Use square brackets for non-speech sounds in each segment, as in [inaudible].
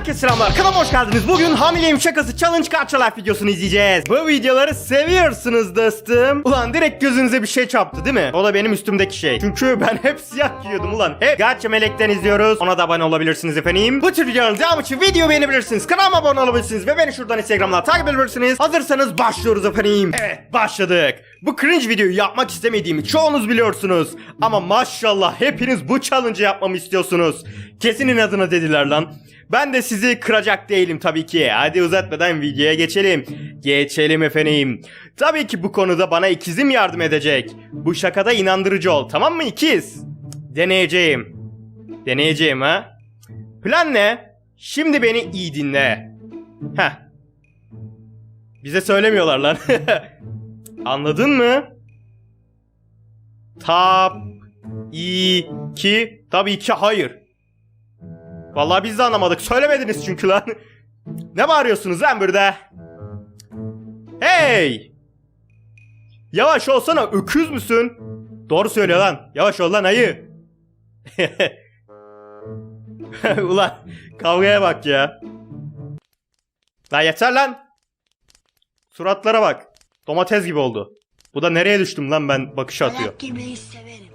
Herkese selamlar. Kanalıma hoş geldiniz. Bugün hamileyim şakası challenge Capture Life videosunu izleyeceğiz. Bu videoları seviyorsunuz dostum. Ulan direkt gözünüze bir şey çarptı değil mi? O da benim üstümdeki şey. Çünkü ben [laughs] hep siyah giyiyordum ulan. Hep Gerçi Melek'ten izliyoruz. Ona da abone olabilirsiniz efendim. Bu tür videoların devamı için video beğenebilirsiniz. Kanalıma abone olabilirsiniz. Ve beni şuradan Instagram'dan takip edebilirsiniz. Hazırsanız başlıyoruz efendim. Evet başladık. Bu cringe videoyu yapmak istemediğimi çoğunuz biliyorsunuz. Ama maşallah hepiniz bu challenge'ı yapmamı istiyorsunuz. Kesin inadına dediler lan. Ben de sizi kıracak değilim tabii ki. Hadi uzatmadan videoya geçelim. Geçelim efendim. Tabii ki bu konuda bana ikizim yardım edecek. Bu şakada inandırıcı ol tamam mı ikiz? Deneyeceğim. Deneyeceğim ha. Plan ne? Şimdi beni iyi dinle. Heh. Bize söylemiyorlar lan. [laughs] Anladın mı? Tab iki tabii ki hayır. Vallahi biz de anlamadık. Söylemediniz çünkü lan. [laughs] ne bağırıyorsunuz lan burada? Hey! Yavaş olsana öküz müsün? Doğru söylüyor lan. Yavaş ol lan ayı. [laughs] Ulan kavgaya bak ya. Lan yeter lan. Suratlara bak. Domates gibi oldu. Bu da nereye düştüm lan ben bakış atıyor. Yemeyi severim.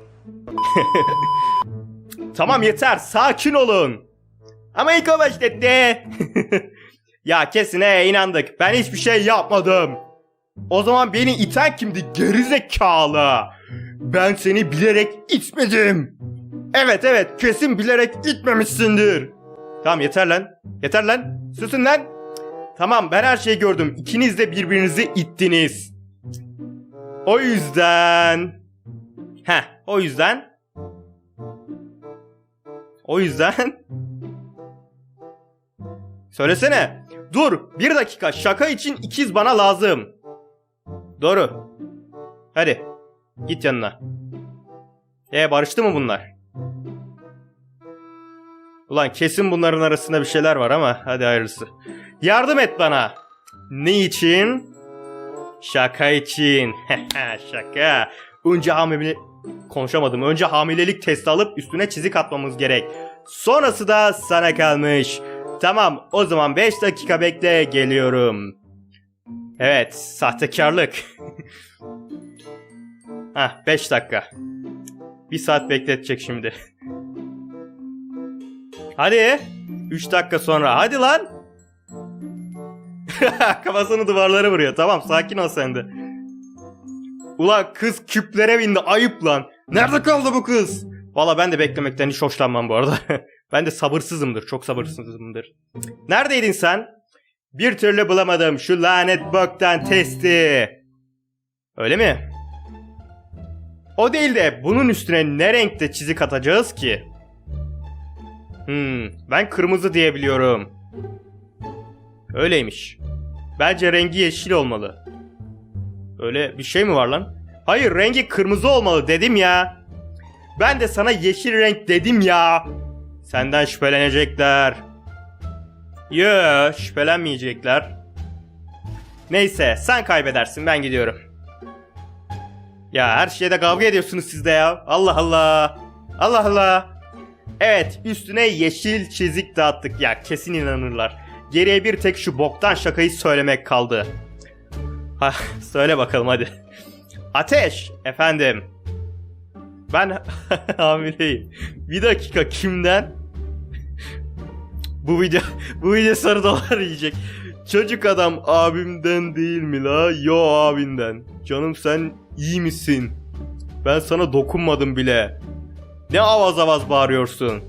[laughs] Tamam yeter sakin olun. Ama ilk o başlattı. [laughs] ya kesin he inandık. Ben hiçbir şey yapmadım. O zaman beni iten kimdi gerizekalı? Ben seni bilerek itmedim. Evet evet kesin bilerek itmemişsindir. Tamam yeter lan. Yeter lan. Susun lan. Tamam ben her şeyi gördüm. İkiniz de birbirinizi ittiniz. O yüzden... Heh o yüzden o yüzden... Söylesene. Dur bir dakika şaka için ikiz bana lazım. Doğru. Hadi. Git yanına. E barıştı mı bunlar? Ulan kesin bunların arasında bir şeyler var ama hadi hayırlısı. Yardım et bana. Ne için? Şaka için. [laughs] Şaka. Önce hamile... Konuşamadım. Önce hamilelik testi alıp üstüne çizik atmamız gerek. Sonrası da sana kalmış. Tamam o zaman 5 dakika bekle geliyorum. Evet sahtekarlık. [laughs] Hah 5 dakika. Bir saat bekletecek şimdi. Hadi. 3 dakika sonra hadi lan. [laughs] Kafasını duvarlara vuruyor. Tamam sakin ol sen de. Ulan kız küplere bindi ayıp lan. Nerede kaldı bu kız? Valla ben de beklemekten hiç hoşlanmam bu arada. [laughs] ben de sabırsızımdır. Çok sabırsızımdır. Neredeydin sen? Bir türlü bulamadım şu lanet boktan testi. Öyle mi? O değil de bunun üstüne ne renkte çizik atacağız ki? Hmm, ben kırmızı diyebiliyorum. Öyleymiş. Bence rengi yeşil olmalı. Öyle bir şey mi var lan? Hayır rengi kırmızı olmalı dedim ya. Ben de sana yeşil renk dedim ya. Senden şüphelenecekler. Yo şüphelenmeyecekler. Neyse sen kaybedersin ben gidiyorum. Ya her şeyde kavga ediyorsunuz siz de ya. Allah Allah. Allah Allah. Evet üstüne yeşil çizik dağıttık ya kesin inanırlar. Geriye bir tek şu boktan şakayı söylemek kaldı. Ha, [laughs] söyle bakalım hadi. Ateş efendim. Ben [laughs] hamileyim. Bir dakika kimden? bu video [laughs] bu video sarı dolar yiyecek. Çocuk adam abimden değil mi la? Yo abinden. Canım sen iyi misin? Ben sana dokunmadım bile. Ne avaz avaz bağırıyorsun?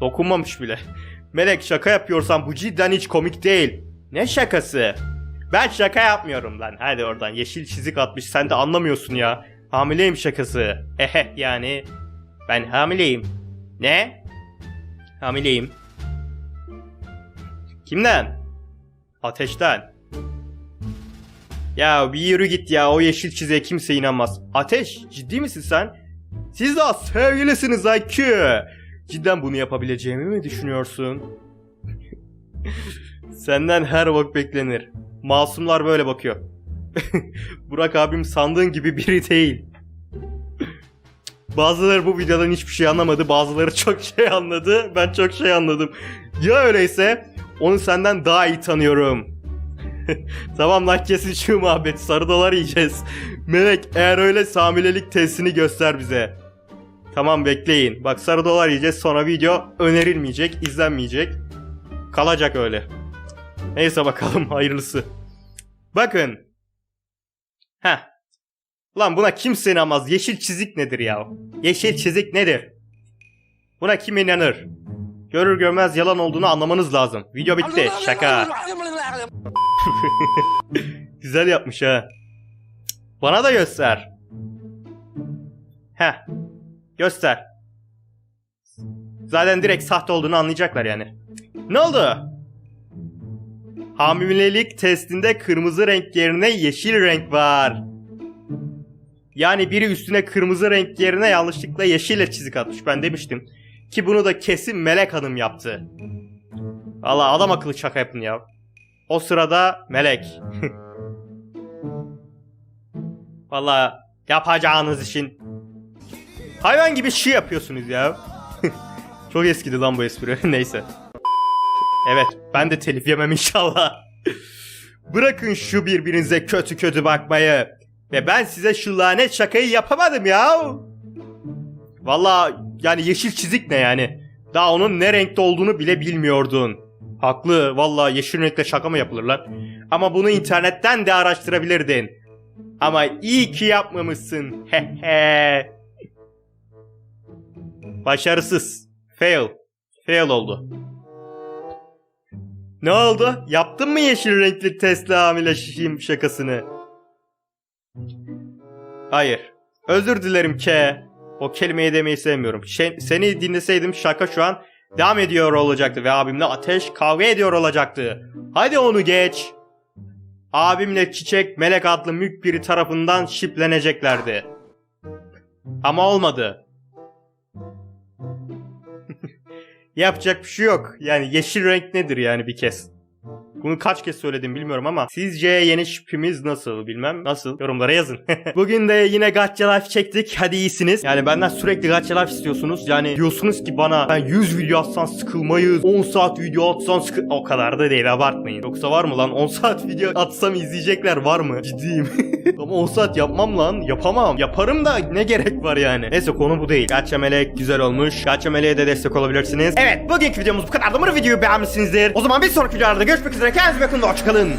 Dokunmamış bile. Melek şaka yapıyorsan bu cidden hiç komik değil. Ne şakası? Ben şaka yapmıyorum lan. Hadi oradan yeşil çizik atmış. Sen de anlamıyorsun ya. Hamileyim şakası. Ehe yani. Ben hamileyim. Ne? Hamileyim. Kimden? Ateşten. Ya bir yürü git ya. O yeşil çiziğe kimse inanmaz. Ateş ciddi misin sen? Siz daha sevgilisiniz IQ. Cidden bunu yapabileceğimi mi düşünüyorsun? Senden her vak beklenir. Masumlar böyle bakıyor. [laughs] Burak abim sandığın gibi biri değil. Bazıları bu videodan hiçbir şey anlamadı. Bazıları çok şey anladı. Ben çok şey anladım. ya öyleyse onu senden daha iyi tanıyorum. [laughs] tamam lan kesin şu muhabbet. Sarı dolar yiyeceğiz. Melek eğer öyle hamilelik testini göster bize. Tamam bekleyin. Bak sarı dolar yiyeceğiz sonra video önerilmeyecek, izlenmeyecek. Kalacak öyle. Neyse bakalım [laughs] hayırlısı. Bakın. Heh. Lan buna kimse inanmaz. Yeşil çizik nedir ya? Yeşil çizik nedir? Buna kim inanır? Görür görmez yalan olduğunu anlamanız lazım. Video bitti. Şaka. [laughs] Güzel yapmış ha. Bana da göster. Heh. Göster. Zaten direkt sahte olduğunu anlayacaklar yani. Ne oldu? Hamilelik testinde kırmızı renk yerine yeşil renk var. Yani biri üstüne kırmızı renk yerine yanlışlıkla yeşille çizik atmış. Ben demiştim. Ki bunu da kesin Melek Hanım yaptı. Valla adam akıllı şaka yapın ya. O sırada Melek. [laughs] Valla yapacağınız için hayvan gibi şey yapıyorsunuz ya. [laughs] Çok eskidi lan bu espri. [laughs] Neyse. Evet ben de telif yemem inşallah. [laughs] Bırakın şu birbirinize kötü kötü bakmayı. Ve ben size şu lanet şakayı yapamadım ya. Valla yani yeşil çizik ne yani? Daha onun ne renkte olduğunu bile bilmiyordun. Haklı valla yeşil renkle şaka mı yapılır lan? Ama bunu internetten de araştırabilirdin. Ama iyi ki yapmamışsın. Hehe. Başarısız. Fail. Fail oldu. Ne oldu? Yaptın mı yeşil renkli Tesla hamile şişim şakasını? Hayır. Özür dilerim K. O kelimeyi demeyi sevmiyorum. Şey- seni dinleseydim şaka şu an devam ediyor olacaktı ve abimle ateş kavga ediyor olacaktı. Hadi onu geç. Abimle Çiçek Melek adlı mülk biri tarafından şipleneceklerdi. Ama olmadı. Yapacak bir şey yok. Yani yeşil renk nedir yani bir kez? Bunu kaç kez söyledim bilmiyorum ama sizce yeni şipimiz nasıl bilmem nasıl yorumlara yazın. [laughs] Bugün de yine Gacha Life çektik. Hadi iyisiniz. Yani benden sürekli Gacha Life istiyorsunuz. Yani diyorsunuz ki bana ben 100 video atsan sıkılmayız. 10 saat video atsan sıkıl... O kadar da değil abartmayın. Yoksa var mı lan 10 saat video atsam izleyecekler var mı? Ciddiyim. [laughs] ama 10 saat yapmam lan. Yapamam. Yaparım da ne gerek var yani. Neyse konu bu değil. Gacha Melek güzel olmuş. Gacha Melek'e de destek olabilirsiniz. Evet bugünkü videomuz bu kadar. Umarım videoyu beğenmişsinizdir. O zaman bir sonraki videolarda görüşmek üzere. Kendinize bakın. Hoşçakalın.